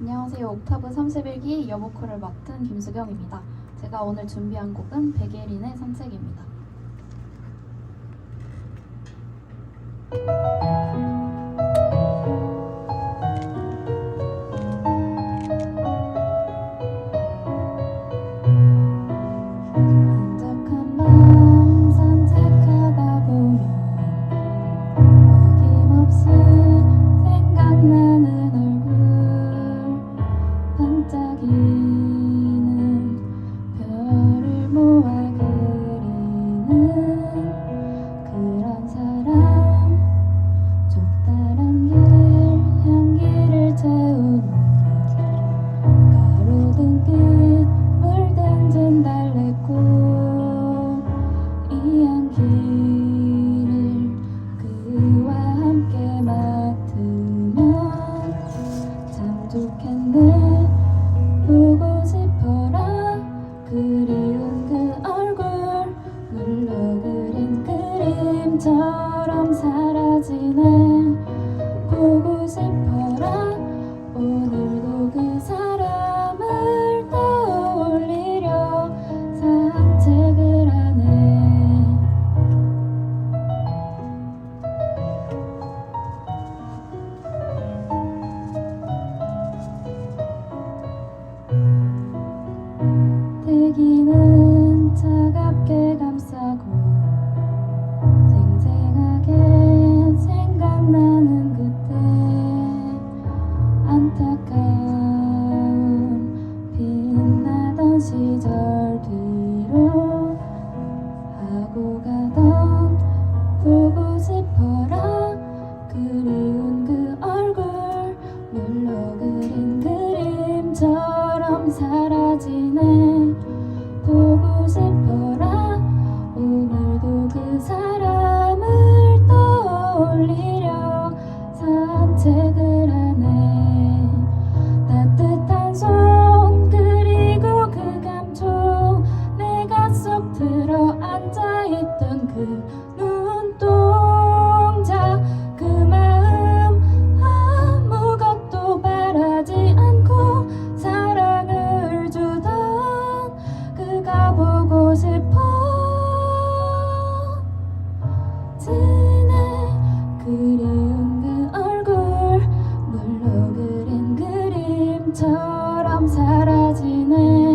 안녕하세요. 옥타브 31기 여보컬을 맡은 김수경입니다. 제가 오늘 준비한 곡은 백예린의 산책입니다. 보고 싶어라. 그리운 그 얼굴 물로 그린 그림처럼 사라지네. 보고 싶어라. 오늘 대기는 차갑게 감싸고 생생하게 생각나는 그때 안타까운 빛나던 시절 뒤로 하고 가던 보고 싶어라 그리운 그 얼굴 물로 그린 그림처럼 사라지네 들어 앉아있던 그 눈동자 그 마음 아무것도 바라지 않고 사랑을 주던 그가 보고 싶어 그리운 그 얼굴 물로 그린 그림처럼 사라지네